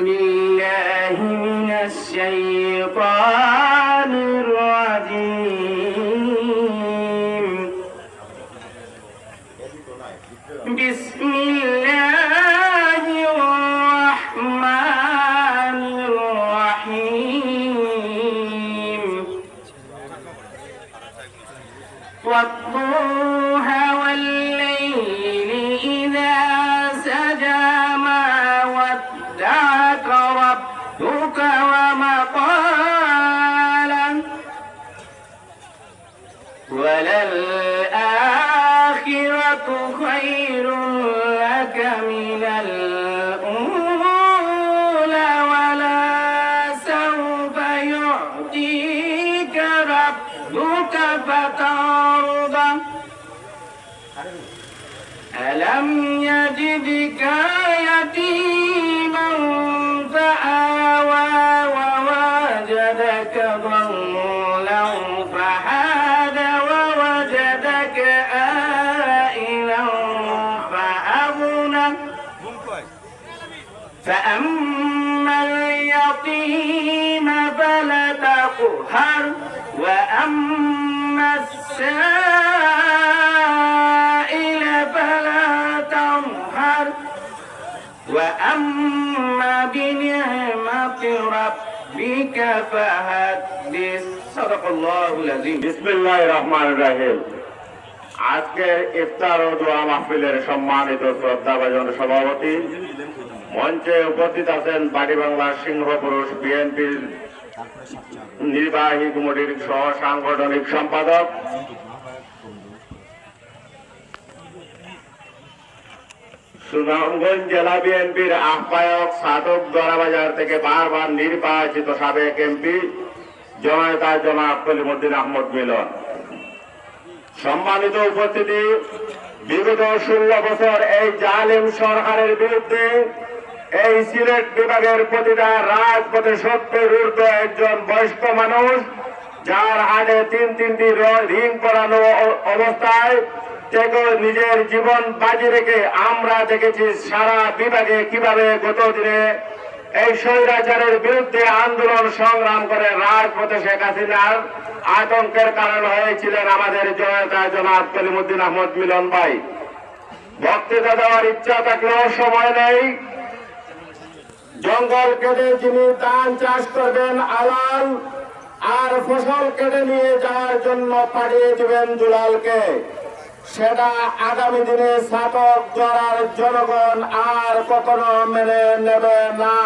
بالله من الشيطان ألم يجدك يتيما فآوى ووجدك ضلا فهدى ووجدك آئلا فأغنى فأما اليتيم فلا تقهر وأما السائل وأما بنعمة ربك فحدث صدق الله العظيم বিসমিল্লাহ রহমান রাহিম আজকের ইফতার ও দোয়া মাহফিলের সম্মানিত শ্রদ্ধাভাজন সভাপতি মঞ্চে উপস্থিত আছেন বাড়ি বাংলার সিংহ পুরুষ বিএনপির নির্বাহী কমিটির সহ সাংগঠনিক সম্পাদক সুনামগঞ্জ জেলা বিএনপির আহ্বায়ক সাধক দরাবাজার থেকে বারবার নির্বাচিত সাবেক এমপি জনতা জনাব কলিমুদ্দিন আহমদ মিলন। সম্মানিত উপস্থিতি, বিগত ষোলো বছর এই জালিম সরকারের বিরুদ্ধে এই সিলেট বিভাগের প্রতিটা রাজপথে সত্তর ঊর্ধ্ব একজন বয়স্ক মানুষ যার হাতে তিন তিনটি রিং পরানো অ- অবস্থায় নিজের জীবন বাজি রেখে আমরা দেখেছি সারা বিভাগে কীভাবে গত দিনে এই স্বৈরাচারের বিরুদ্ধে আন্দোলন সংগ্রাম করে রাজপথে শেখ হাসিনার আতঙ্কের কারণ হয়েছিলেন আমাদের জনতা জনাব কলিমুদ্দিন আহমদ মিলন ভাই। বক্তৃতা দেওয়ার ইচ্ছা থাকলেও সময় নেই। জঙ্গল কেটে যিনি ধান চাষ করবেন, আলাল আর ফসল কেটে নিয়ে যাওয়ার জন্য পাঠিয়ে দিবেন দুলালকে। সেটা আগামী দিনে স্নাতক জড়ার জনগণ আর কখনো মেনে নেবে না।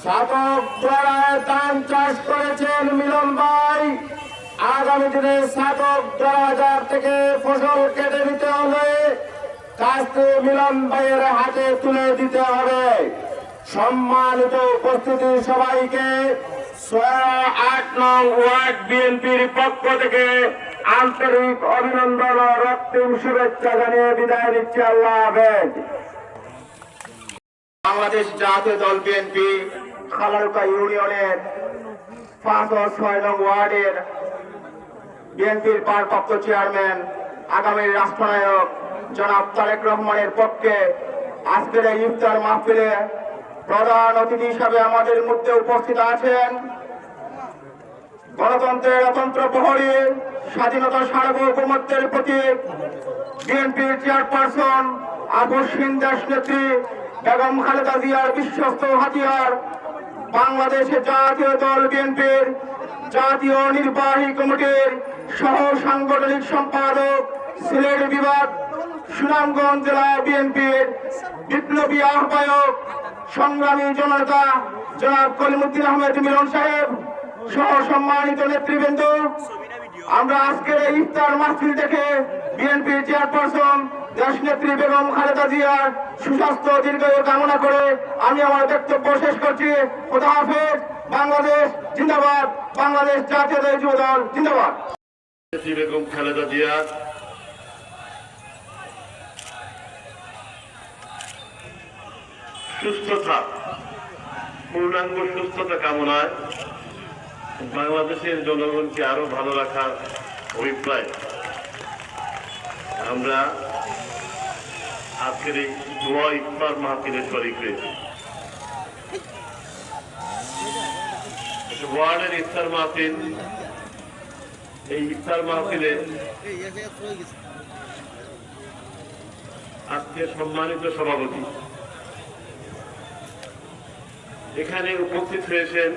স্নাতক জড়ায় ধান চাষ করেছেন মিলন ভাই। আগামী দিনে স্নাতক জড়াজার থেকে ফসল কেটে নিতে হবে কাজটি মিলন ভাইয়ের হাতে তুলে দিতে হবে। সম্মানিত উপস্থিতি সবাইকে আট নং ওয়ার্ড বিএনপির পক্ষ থেকে আন্তরিক অভিনন্দন ও রক্তিম শুভেচ্ছা জানিয়ে বিদায় নিচ্ছি। আল্লাহ হাফেজ। বাংলাদেশ জাতীয় দল বিএনপি খালালকা ইউনিয়নের পাঁচ ও ছয় নং ওয়ার্ডের বিএনপির ভারপ্রাপ্ত চেয়ারম্যান আগামী রাষ্ট্রনায়ক জনাব তারেক রহমানের পক্ষে আজকের এই ইফতার মাহফিলে প্রধান অতিথি হিসাবে আমাদের মধ্যে উপস্থিত আছেন গণতন্ত্রের অতন্ত্র প্রহরী, স্বাধীনতা সার্বভৌমত্বের প্রতীক, বিএনপির চেয়ারপারসন আবুসিন দাস নেত্রী, বেগম খালেদা জিয়ার বিশ্বস্ত হাতিয়ার, বাংলাদেশের জাতীয় দল বিএনপির জাতীয় নির্বাহী কমিটির সহ সাংগঠনিক সম্পাদক, সিলেট বিভাগ, সুনামগঞ্জ জেলা বিএনপির বিপ্লবী আহ্বায়ক সংগ্রামী জনতা, জনাব কলিমুদ্দিন আহমেদ মিলন সাহেব, সহ সম্মানিত নেতৃবৃন্দ, আমরা আজকের এই ইফতার মাহফিল দেখে বিএনপির চেয়ারপারসন দেশ নেত্রী বেগম খালেদা জিয়ার সুস্বাস্থ্য দীর্ঘায়ু কামনা করে আমি আমার বক্তব্য শেষ করছি। খোদা হাফেজ, বাংলাদেশ জিন্দাবাদ, বাংলাদেশ জাতীয় যুব দল জিন্দাবাদ বেগম খালেদা জিয়া সুস্থতা। পূর্ণাঙ্গ সুস্থতা কামনায় বাংলাদেশের জনগণকে আরও ভালো রাখার অভিপ্রায়। আমরা আজকের এই দোয়া ইফতার মাহফিলের শরিক ওয়ার্ডের ইফতার মাহফিল, এই ইফতার মাহফিলে আজকে সম্মানিত সভাপতি এখানে উপস্থিত হয়েছেন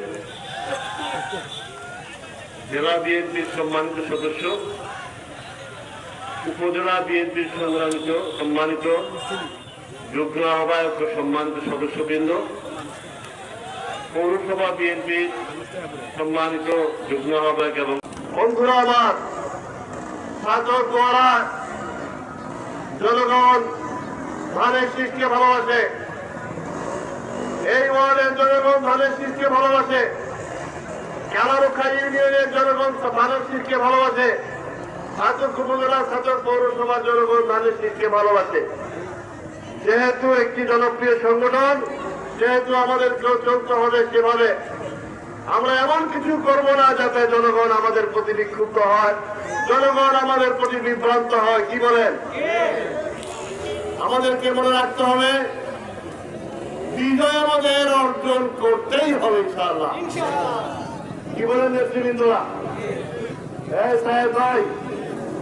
জেলা বিএনপির সম্মানিত সদস্য, উপজেলা বিএনপির সংগ্রামিত সম্মানিত যুগ্ম আহ্বায়ক সম্মানিত সদস্যবৃন্দ, পৌরসভা বিএনপির সম্মানিত যুগ্ম আহ্বায়ক এবং বন্ধুরা আমার, ছাত্র দ্বারা জনগণ ধানের শীষকে ভালোবাসে। এই ওয়ার্ডের জনগণ ধানের শীষকে ভালোবাসে। কালারুখা ইউনিয়নের জনগণ ধানের শীষকে ভালোবাসে। ছাত্র উপজেলা ছাত্র পৌরসভার জনগণ ধানের শীষকে ভালোবাসে। যেহেতু একটি জনপ্রিয় সংগঠন যেহেতু আমাদেরকেও চলতে হবে সেভাবে। আমরা এমন কিছু করব না যাতে জনগণ আমাদের প্রতি বিক্ষুব্ধ হয়। জনগণ আমাদের প্রতি বিভ্রান্ত হয় কি বলেন? আমাদেরকে মনে রাখতে হবে বিজয় আমাদের অর্জন করতেই হবে ইনশাআল্লাহ। কি বলেন নেতৃবৃন্দরা? হ্যাঁ সাহেব ভাই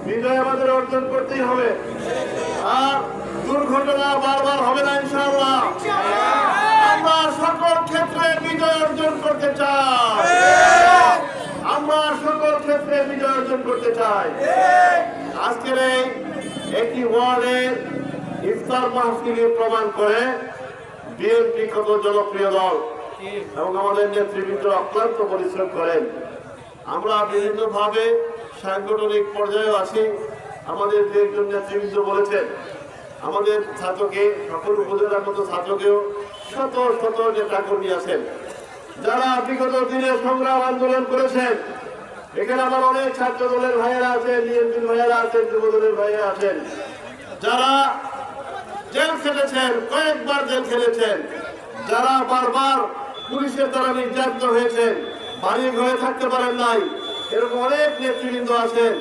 বিজয় আমাদের অর্জন করতেই হবে। আর দুর্ঘটনা বারবার হবে না ইনশাআল্লাহ। আমরা সকল ক্ষেত্রে বিজয় অর্জন করতে চাই। আমরা সকল ক্ষেত্রে বিজয় অর্জন করতে চাই। আজকের এই একটি ওয়ার্ডের ইফতার মাহফিলে প্রমাণ করে বিএনপি কত জনপ্রিয় দল? এবং আমাদের নেতৃবৃন্দ অক্লান্ত পরিশ্রম করেন। আমরা বিভিন্নভাবে সাংগঠনিক পর্যায়ে আছি। আমাদের যে একজন নেতৃবৃন্দ বলেছেন, আমাদের ছাত্রকে, সকল উপজেলার মতো ছাত্রকেও শত শত নেতা কর্মী আছেন। যারা বিগত দিনে সংগ্রাম আন্দোলন করেছেন, এখানে আমার অনেক ছাত্র দলের ভাইয়েরা আছেন, বিএনপির ভাইয়েরা আছেন যুব দলের ভাইয়েরা আছেন। যারা জেল খেটেছেন, কয়েকবার জেল খেলেছেন যারা বারবার পুলিশের দ্বারা নির্যাতিত হয়েছেন, বাড়ি ঘরে থাকতে পারেন নাই, এরকম অনেক নেতৃবৃন্দ আছেন।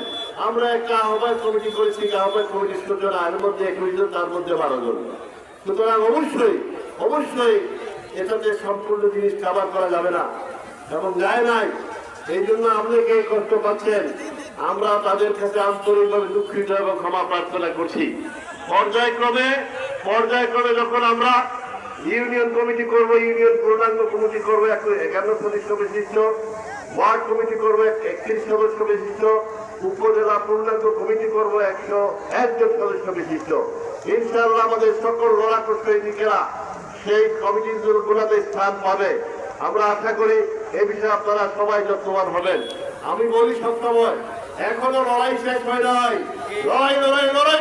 আমরা একটা আহ্বায়ক কমিটি করেছি আহ্বায়ক কমিটির সূচনা এর মধ্যে একুশ জন, তার মধ্যে বারো জন। সুতরাং অবশ্যই অবশ্যই এটাতে সম্পূর্ণ জিনিস কাবার করা যাবে না। এবং যায় নাই, এই জন্য আপনাকে কষ্ট পাচ্ছেন। আমরা তাদের কাছে আন্তরিকভাবে দুঃখিত এবং ক্ষমা প্রার্থনা করছি। পর্যায়ক্রমে পর্যায়ক্রমে যখন আমরা ইউনিয়ন কমিটি করব ইউনিয়ন পূর্ণাঙ্গ কমিটি করব একান্ন সদস্য বিশিষ্ট ওয়ার্ড কমিটি করব একত্রিশ সদস্য বিশিষ্ট উপজেলা পূর্ণাঙ্গ কমিটি করব একশো একজন সদস্য বিশিষ্ট। ইনশাআল্লাহ আমাদের সকল লড়াকু সৈনিকেরা সেই কমিটির গুলোতে স্থান পাবে। আমরা আশা করি এ বিষয়ে আপনারা সবাই যত্নবান হবেন। আমি বলি সবসময় এখনও লড়াই শেষ হয় নাই। লড়াই লড়াই লড়াই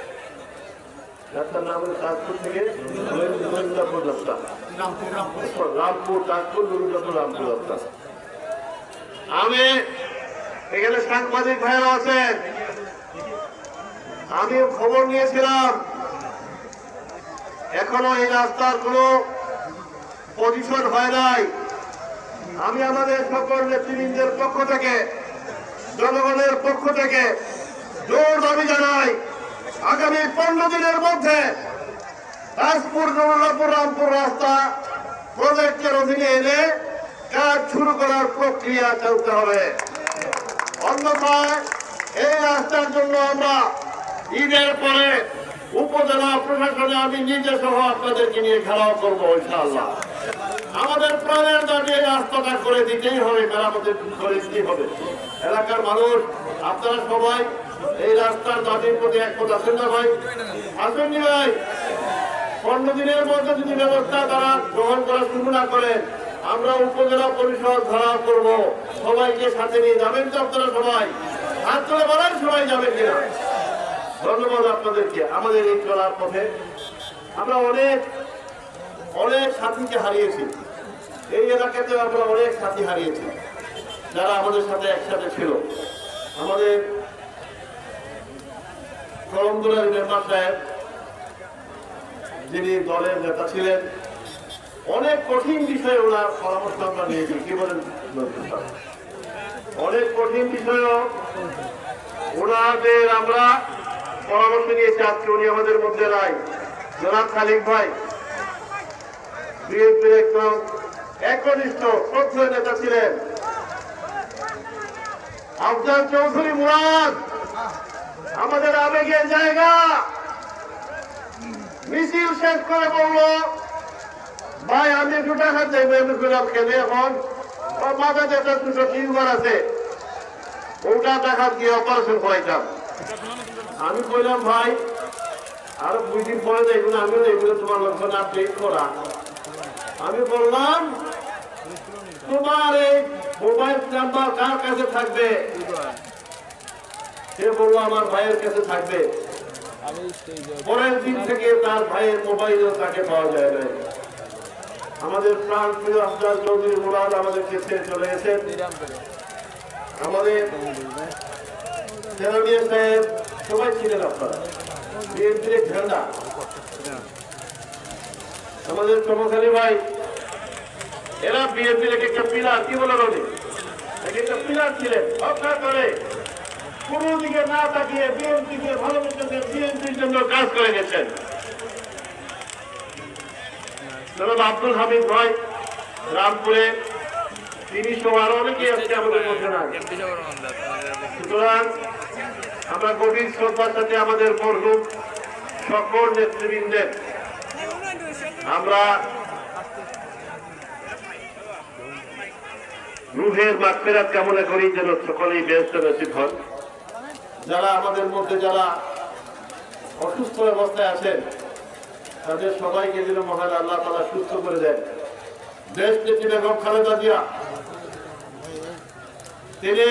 রাস্তার নাম হলো তাজপুর থেকে নরেন্দ্রপুর রাস্তা রামপুর, তাজপুর নরেন্দ্রপুর রামপুর রাস্তা আমি এখানে সাংবাদিক ভাইরা আছেন। আমি খবর নিয়েছিলাম। এখনও এই রাস্তার কোনো পজিশন হয় নাই। আমি আমাদের সকল নেতৃবৃন্দের পক্ষ থেকে, জনগণের পক্ষ থেকে জোর দাবি জানাই। আগামী পনেরো দিনের মধ্যে তাজপুর নবরাপুর রামপুর রাস্তা প্রজেক্টের অধীনে এনে কাজ শুরু করার প্রক্রিয়া চলতে হবে। অন্যথায় এই রাস্তার জন্য আমরা ঈদের পরে উপজেলা প্রশাসনে আমি নিজে সহ আপনাদেরকে নিয়ে খেলাও করব ইনশাআল্লাহ। আমাদের প্রাণের এই রাস্তাটা করে দিতেই হবে, মেরামতের করে দিতেই হবে? এলাকার মানুষ, আপনারা সবাই এই রাস্তার দাবির প্রতি একমত আছেন না ভাই। আছেন নি ভাই? পনেরো দিনের মধ্যে যদি ব্যবস্থা তারা গ্রহণ করা শুরু না করেন আমরা উপজেলা পরিষদ ধারা করব সবাইকে সাথে নিয়ে যাবেন তো আপনারা সবাই? হাত তুলে বলেন সবাই যাবেন কিনা? ধন্যবাদ আপনাদেরকে। আমাদের এই চলার পথে আমরা অনেক অনেক সাথীকে হারিয়েছি। এই এলাকাতে আমরা অনেক সাথী হারিয়েছি। যারা আমাদের সাথে একসাথে ছিল। আমাদের করমদুলার মেম্বার সাহেব, যিনি দলের নেতা ছিলেন, অনেক কঠিন বিষয়ে ওনার পরামর্শ আমরা নিয়েছি। কি বলেন? অনেক কঠিন বিষয়েও ওনাদের আমরা পরামর্শ নিয়েছি। আজকে উনি আমাদের মধ্যে নাই। জনাব খালিক ভাই, বিএনপির একদম একনিষ্ঠ শ্রদ্ধেয় নেতা ছিলেন। আফজাল চৌধুরী মুরাদ, আমাদের আবেগের জায়গা। মিছিল শেষ করে বলল, ভাই আমি একটু টাকা চাইব আমি করলাম খেলে এখন। ও মাথাতে একটা দুটো টিউমার আছে। ওটা টাকা দিয়ে অপারেশন করাইতাম। আমি কইলাম, ভাই, আর দুই দিন পরে দেখব না আমিও দেখব না তোমার লক্ষণ আপডেট করা। আমি বললাম, তোমার এই মোবাইল নাম্বার কার কাছে থাকবে? সে বলল আমার ভাইয়ের কাছে থাকবে, পরের দিন থেকে তার ভাইয়ের মোবাইলও তাকে পাওয়া যায় না আমাদের প্রাণ প্রিয় আফজাল চৌধুরী মুরাদ আমাদেরকে ছেড়ে চলে গেছেন। আমাদের সাহেব, সবাই ছিলেন আপনারা। বিএনপির ঝান্ডা। আমাদের চমকালী ভাই, এরা বিএনপির এক একটা পিলার, কি বলে রনি এক একটা পিলার ছিলেন। অক্ষা করে। কোনো দিকে না তাকিয়ে বিএনপিকে ভালোবেসে বিএনপির জন্য কাজ করে গেছেন। আব্দুল হামিদ ভাই, রামপুরে, তিনি অনেকেই আমাদের মধ্যে সুতরাং আমরা গভীর শ্রদ্ধার সাথে আমাদের মরহুম সকল নেতৃবৃন্দের, আমরা রুহের মাগফিরাত কামনা করি যেন সকলেই ব্যস্ত নসিব হন। যারা আমাদের মধ্যে যারা অসুস্থ অবস্থায় আছেন, তাদের সবাইকে যেন মহান আল্লাহ তালা সুস্থ করে দেন। দেশ বেগম খালেদা জিয়া, তিনি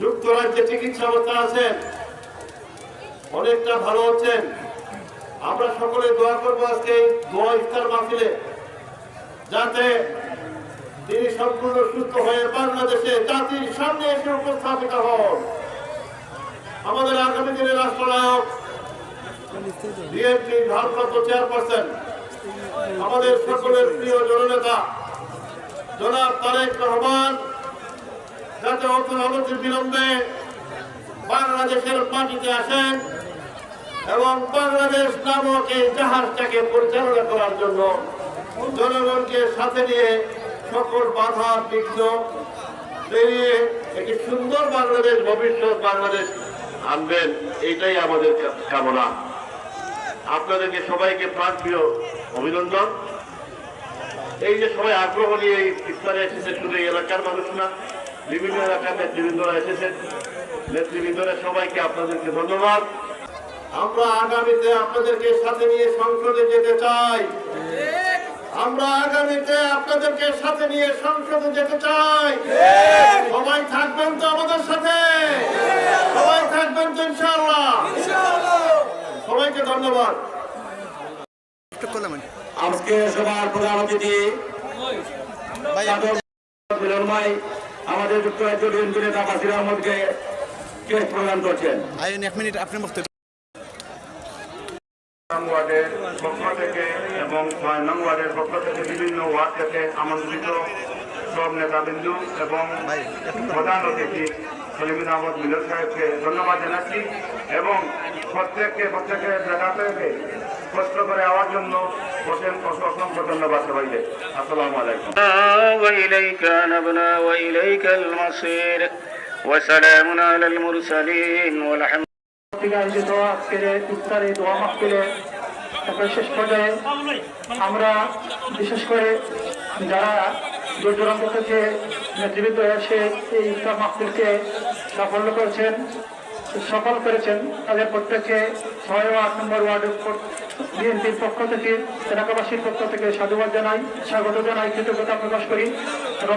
যুক্তরাজ্যে চিকিৎসা অবস্থা আছেন, অনেকটা ভালো হচ্ছেন আমরা সকলে দোয়া করব আজকে দোয়া ইফতার মাহফিলে, যাতে তিনি সম্পূর্ণ সুস্থ হয়ে বাংলাদেশে জাতির সামনে এসে উপস্থাপিত হন। আমাদের আগামী দিনের রাষ্ট্রনায়ক বিএনপি ভারপ্রাপ্ত চেয়ারপারসন, আমাদের সকলের প্রিয় জননেতা, জনাব তারেক রহমান যাতে অর্থ অনতির বিলম্বে বাংলাদেশের মাটিতে আসেন এবং বাংলাদেশ নামক এই জাহাজটাকে পরিচালনা করার জন্য জনগণকে সাথে নিয়ে সকল বাধা বিঘ্ন পেরিয়ে একটি সুন্দর বাংলাদেশ, ভবিষ্যৎ বাংলাদেশ আনবেন, এইটাই আমাদের কামনা। আপনাদেরকে সবাইকে প্রাণপ্রিয় অভিনন্দন। এই যে সবাই আগ্রহ নিয়ে এই ইফতারে এসেছে, শুধু এলাকার মানুষ না, বিভিন্ন এলাকার নেতৃবৃন্দরা এসেছেন। নেতৃবৃন্দরা সবাইকে আপনাদেরকে ধন্যবাদ। আমরা আগামীতে আপনাদেরকে সাথে নিয়ে সংসদে যেতে চাই। আমরা আগামীতে আপনাদেরকে সাথে নিয়ে সংসদে যেতে চাই। সবাই থাকবেন তো আমাদের সাথে? সবাই থাকবেন তো ইনশাআল্লাহ। সবাইকে ধন্যবাদ। আজকে সবার প্রধান অতিথি মিলন ভাই আমাদের যুক্তরাজ্য আহমদকে কেস প্রদান করছেন। আইন এক মিনিট বক্তব্য নং ওয়ার্ডের পক্ষ থেকে এবং ছয় নং ওয়ার্ডের পক্ষ থেকে বিভিন্ন ওয়ার্ড থেকে আমন্ত্রিত সব নেতাবিন্দু এবং প্রধান অতিথি সলিমিন আহমদ মিলন সাহেবকে ধন্যবাদ জানাচ্ছি এবং প্রত্যেককে প্রত্যেকের জায়গা থেকে কষ্ট করে আওয়ার জন্য অসংখ্য অসংখ্য ধন্যবাদ সবাইকে আসসালামু আলাইকুম وإليك نبنا وإليك المصير وسلام على المرسلين والحمد থেকে আয়োজিত আজকের ইফতারে দোয়া মাহফিলে তারপরে শেষ পর্যায়ে আমরা, বিশেষ করে যারা দূর দূরান্ত থেকে নেতৃবৃন্দ এসে এই ইফতার মাহফিলকে সাফল্য করেছেন, সফল করেছেন, তাদের প্রত্যেককে ছয় ও আট নম্বর ওয়ার্ডের বিএনপির পক্ষ থেকে এলাকাবাসীর পক্ষ থেকে সাধুবাদ জানাই, স্বাগত জানাই, কৃতজ্ঞতা প্রকাশ করি। এবং